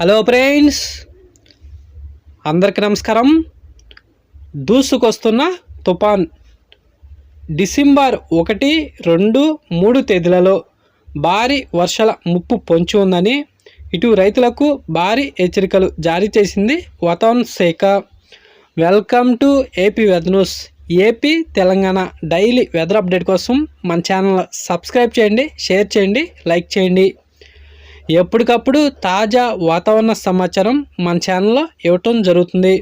Hello friends అందరికి నమస్కారం. దూసుకొస్తున్న తుఫాన్ డిసెంబర్ ఒకటి రెండు మూడు తేదీలలో భారీ వర్షాల ముప్పు పొంచి ఉందని ఇటు రైతులకు భారీ హెచ్చరికలు జారీ చేసింది వాతావరణ శాఖ. Welcome to AP weather news. AP Telangana daily weather update కోసం మన ఛానల్ సబ్స్క్రైబ్ చేయండి షేర్ చేయండి లైక్ చేయండి. ఎప్పటికప్పుడు తాజా వాతావరణ సమాచారం మన ఛానల్లో ఇవ్వటం జరుగుతుంది.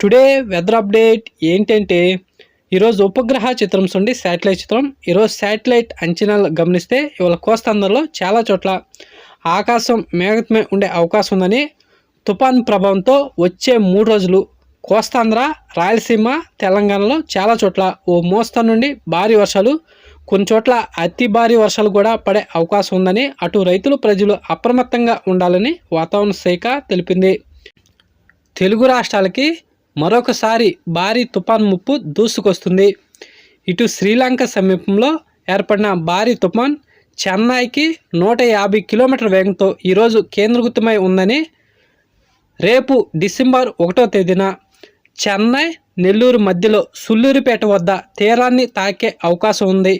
టుడే వెదర్ అప్డేట్ ఏంటంటే ఈరోజు ఉపగ్రహ చిత్రం నుండి శాటిలైట్ చిత్రం ఈరోజు శాటిలైట్ అంచనాలు గమనిస్తే ఇవాళ కోస్తాంధ్రలో చాలా చోట్ల ఆకాశం మేఘమే ఉండే అవకాశం ఉందని తుఫాన్ ప్రభావంతో వచ్చే మూడు రోజులు కోస్తాంధ్ర రాయలసీమ తెలంగాణలో చాలా చోట్ల ఓ మోస్తరు నుండి భారీ వర్షాలు కొన్ని చోట్ల అతి భారీ వర్షాలు కూడా పడే అవకాశం ఉందని అటు రైతులు ప్రజలు అప్రమత్తంగా ఉండాలని వాతావరణ శాఖ తెలిపింది. తెలుగు రాష్ట్రాలకి మరొకసారి భారీ తుఫాన్ ముప్పు దూసుకొస్తుంది. ఇటు శ్రీలంక సమీపంలో ఏర్పడిన భారీ తుఫాన్ చెన్నైకి నూట యాభై కిలోమీటర్ల వేగంతో ఈరోజు కేంద్రీకృతమై ఉందని రేపు డిసెంబర్ ఒకటో తేదీన చెన్నై నెల్లూరు మధ్యలో సుల్లూరుపేట వద్ద తీరాన్ని తాకే అవకాశం ఉంది.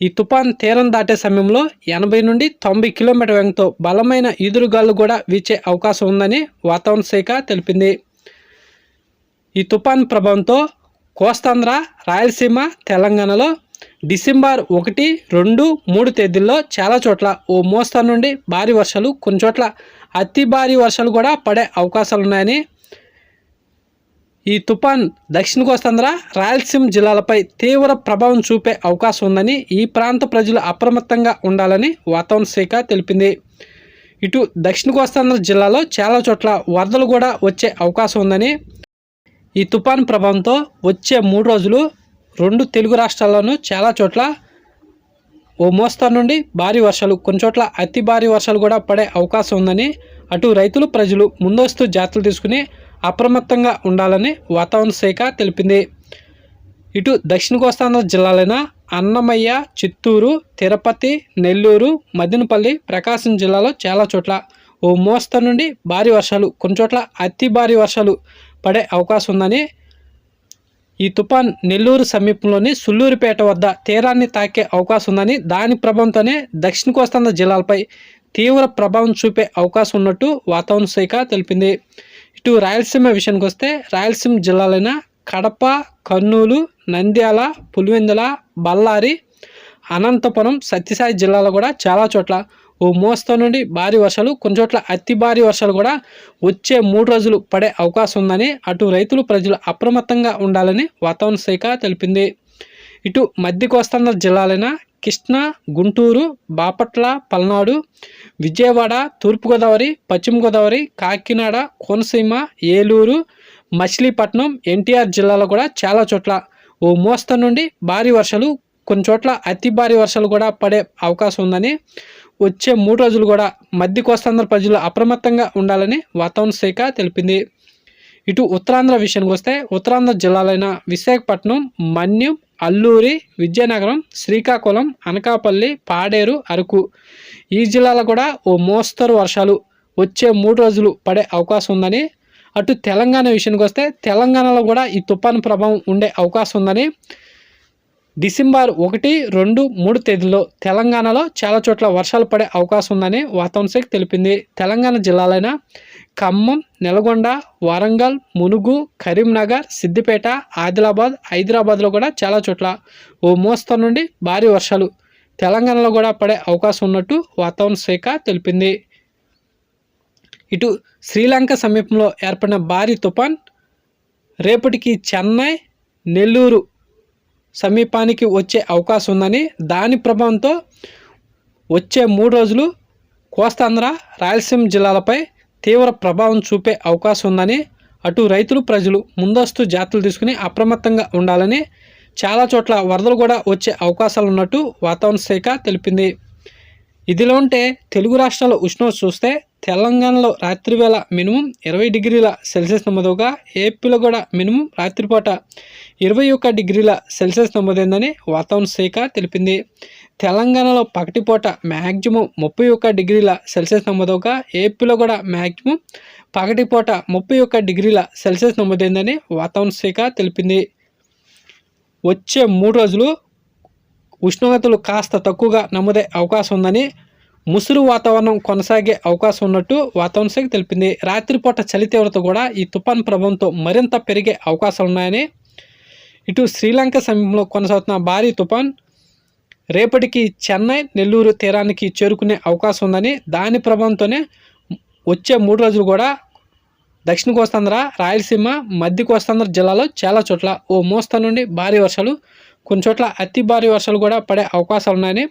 ఈ తుఫాన్ తీరం దాటే సమయంలో ఎనభై నుండి తొంభై కిలోమీటర్ వేగంతో బలమైన ఈదురుగాలు కూడా వీచే అవకాశం ఉందని వాతావరణ శాఖ తెలిపింది. ఈ తుఫాన్ ప్రభావంతో కోస్తాంధ్ర రాయలసీమ తెలంగాణలో డిసెంబర్ ఒకటి రెండు మూడు తేదీల్లో చాలా చోట్ల ఓ మోస్తరు నుండి భారీ వర్షాలు కొన్ని చోట్ల అతి భారీ వర్షాలు కూడా పడే అవకాశాలు ఉన్నాయని ఈ తుఫాన్ దక్షిణ కోస్తాంధ్ర రాయలసీమ జిల్లాలపై తీవ్ర ప్రభావం చూపే అవకాశం ఉందని ఈ ప్రాంత ప్రజలు అప్రమత్తంగా ఉండాలని వాతావరణ శాఖ తెలిపింది. ఇటు దక్షిణ కోస్తాంధ్ర జిల్లాలో చాలా చోట్ల వరదలు కూడా వచ్చే అవకాశం ఉందని ఈ తుఫాన్ ప్రభావంతో వచ్చే మూడు రోజులు రెండు తెలుగు రాష్ట్రాల్లోనూ చాలా చోట్ల ఓ మోస్తరు నుండి భారీ వర్షాలు కొన్ని చోట్ల అతి భారీ వర్షాలు కూడా పడే అవకాశం ఉందని అటు రైతులు ప్రజలు ముందస్తు జాగ్రత్తలు తీసుకుని అప్రమత్తంగా ఉండాలని వాతావరణ శాఖ తెలిపింది. ఇటు దక్షిణ కోస్తాంధ్ర జిల్లాలైన అన్నమయ్య చిత్తూరు తిరుపతి నెల్లూరు మదినపల్లి ప్రకాశం జిల్లాలో చాలా చోట్ల ఓ మోస్తరు నుండి భారీ వర్షాలు కొన్ని చోట్ల అతి భారీ వర్షాలు పడే అవకాశం ఉందని ఈ తుఫాన్ నెల్లూరు సమీపంలోని సుల్లూరుపేట వద్ద తీరాన్ని తాకే అవకాశం ఉందని దాని ప్రభావంతోనే దక్షిణ కోస్తాంధ్ర జిల్లాలపై తీవ్ర ప్రభావం చూపే అవకాశం ఉన్నట్టు వాతావరణ శాఖ తెలిపింది. ఇటు రాయలసీమ విషయానికి వస్తే రాయలసీమ జిల్లాలైన కడప కర్నూలు నంద్యాల పులివెందుల బళ్ళారి అనంతపురం సత్యసాయి జిల్లాలో కూడా చాలా చోట్ల ఓ మోస్తరు నుండి భారీ వర్షాలు కొన్ని చోట్ల అతి భారీ వర్షాలు కూడా వచ్చే మూడు రోజులు పడే అవకాశం ఉందని అటు రైతులు ప్రజలు అప్రమత్తంగా ఉండాలని వాతావరణ శాఖ తెలిపింది. ఇటు మధ్య కోస్తాంధ్ర జిల్లాలైన కృష్ణా గుంటూరు బాపట్ల పల్నాడు విజయవాడ తూర్పుగోదావరి పశ్చిమగోదావరి కాకినాడ కోనసీమ ఏలూరు మచిలీపట్నం ఎన్టీఆర్ జిల్లాలో కూడా చాలా చోట్ల ఓ మోస్తరు నుండి భారీ వర్షాలు కొన్ని చోట్ల అతి భారీ వర్షాలు కూడా పడే అవకాశం ఉందని వచ్చే మూడు రోజులు కూడా మధ్య కోస్తాంధ్ర ప్రజలు అప్రమత్తంగా ఉండాలని వాతావరణ శాఖ తెలిపింది. ఇటు ఉత్తరాంధ్ర విషయానికి వస్తే ఉత్తరాంధ్ర జిల్లాలైన విశాఖపట్నం మన్యం అల్లూరి విజయనగరం శ్రీకాకుళం అనకాపల్లి పాడేరు అరకు. ఈ జిల్లాలో కూడా ఓ మోస్తరు వర్షాలు వచ్చే మూడు రోజులు పడే అవకాశం ఉందని అటు తెలంగాణ విషయానికి వస్తే తెలంగాణలో కూడా ఈ తుఫాను ప్రభావం ఉండే అవకాశం ఉందని డిసెంబర్ ఒకటి రెండు మూడు తేదీల్లో తెలంగాణలో చాలా చోట్ల వర్షాలు పడే అవకాశం ఉందని వాతావరణ శాఖ తెలిపింది. తెలంగాణ జిల్లాలైన ఖమ్మం నల్గొండ వరంగల్ మునుగు కరీంనగర్ సిద్దిపేట ఆదిలాబాద్ హైదరాబాద్లో కూడా చాలా చోట్ల ఓ మోస్తరు నుండి భారీ వర్షాలు. తెలంగాణలో కూడా పడే అవకాశం ఉన్నట్టు వాతావరణ శాఖ తెలిపింది. ఇటు శ్రీలంక సమీపంలో ఏర్పడిన భారీ తుఫాన్ రేపటికి చెన్నై నెల్లూరు సమీపానికి వచ్చే అవకాశం ఉందని దాని ప్రభావంతో వచ్చే మూడు రోజులు కోస్తాంధ్ర రాయలసీమ జిల్లాలపై తీవ్ర ప్రభావం చూపే అవకాశం ఉందని అటు రైతులు ప్రజలు ముందస్తు జాగ్రత్తలు తీసుకుని అప్రమత్తంగా ఉండాలని చాలా చోట్ల వరదలు కూడా వచ్చే అవకాశాలు ఉన్నట్టు వాతావరణ శాఖ తెలిపింది. ఇదిలో ఉంటే తెలుగు రాష్ట్రాల ఉష్ణోగ్రత చూస్తే తెలంగాణలో రాత్రివేళ మినిమం ఇరవై డిగ్రీల సెల్సియస్ నమోదుగా ఏపీలో కూడా మినిమం రాత్రిపూట ఇరవై ఒక్క డిగ్రీల సెల్సియస్ నమోదైందని వాతావరణ శాఖ తెలిపింది. తెలంగాణలో పగటిపూట మ్యాక్సిమం ముప్పై ఒక్క డిగ్రీల సెల్సియస్ నమోదవగా ఏపీలో కూడా మ్యాక్సిమం పగటిపూట ముప్పై ఒక్క డిగ్రీల సెల్సియస్ నమోదైందని వాతావరణ శాఖ తెలిపింది. వచ్చే మూడు రోజులు ఉష్ణోగ్రతలు కాస్త తక్కువగా నమోదే అవకాశం ఉందని ముసురు వాతావరణం కొనసాగే అవకాశం ఉన్నట్టు వాతావరణ శాఖ తెలిపింది. రాత్రిపూట చలి తీవ్రత కూడా ఈ తుఫాన్ ప్రభావంతో మరింత పెరిగే అవకాశాలున్నాయని ఇటు శ్రీలంక సమీపంలో కొనసాగుతున్న భారీ తుఫాన్ రేపటికి చెన్నై నెల్లూరు తీరానికి చేరుకునే అవకాశం ఉందని దాని ప్రభావంతోనే వచ్చే మూడు రోజులు కూడా దక్షిణ కోస్తాంధ్ర రాయలసీమ మధ్య కోస్తాంధ్ర జిల్లాలో చాలా చోట్ల ఓ మోస్తా నుండి భారీ వర్షాలు కొన్ని చోట్ల అతి భారీ వర్షాలు కూడా పడే అవకాశాలు ఉన్నాయని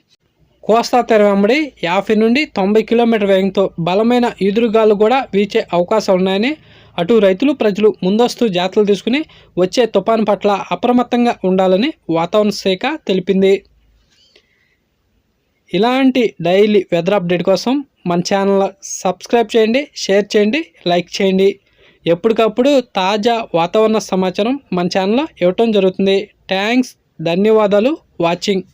కోస్తా తెరవెంబడి యాభై నుండి తొంభై కిలోమీటర్ వేగంతో బలమైన ఈదురుగాలు కూడా వీచే అవకాశం ఉన్నాయని అటు రైతులు ప్రజలు ముందస్తు జాగ్రత్తలు తీసుకుని వచ్చే తుఫాను పట్ల అప్రమత్తంగా ఉండాలని వాతావరణ శాఖ తెలిపింది. ఇలాంటి డైలీ వెదర్ అప్డేట్ కోసం మన ఛానల్ సబ్స్క్రైబ్ చేయండి షేర్ చేయండి లైక్ చేయండి. ఎప్పటికప్పుడు తాజా వాతావరణ సమాచారం మన ఛానల్లో ఇవ్వటం జరుగుతుంది. థ్యాంక్స్ ధన్యవాదాలు వాచింగ్.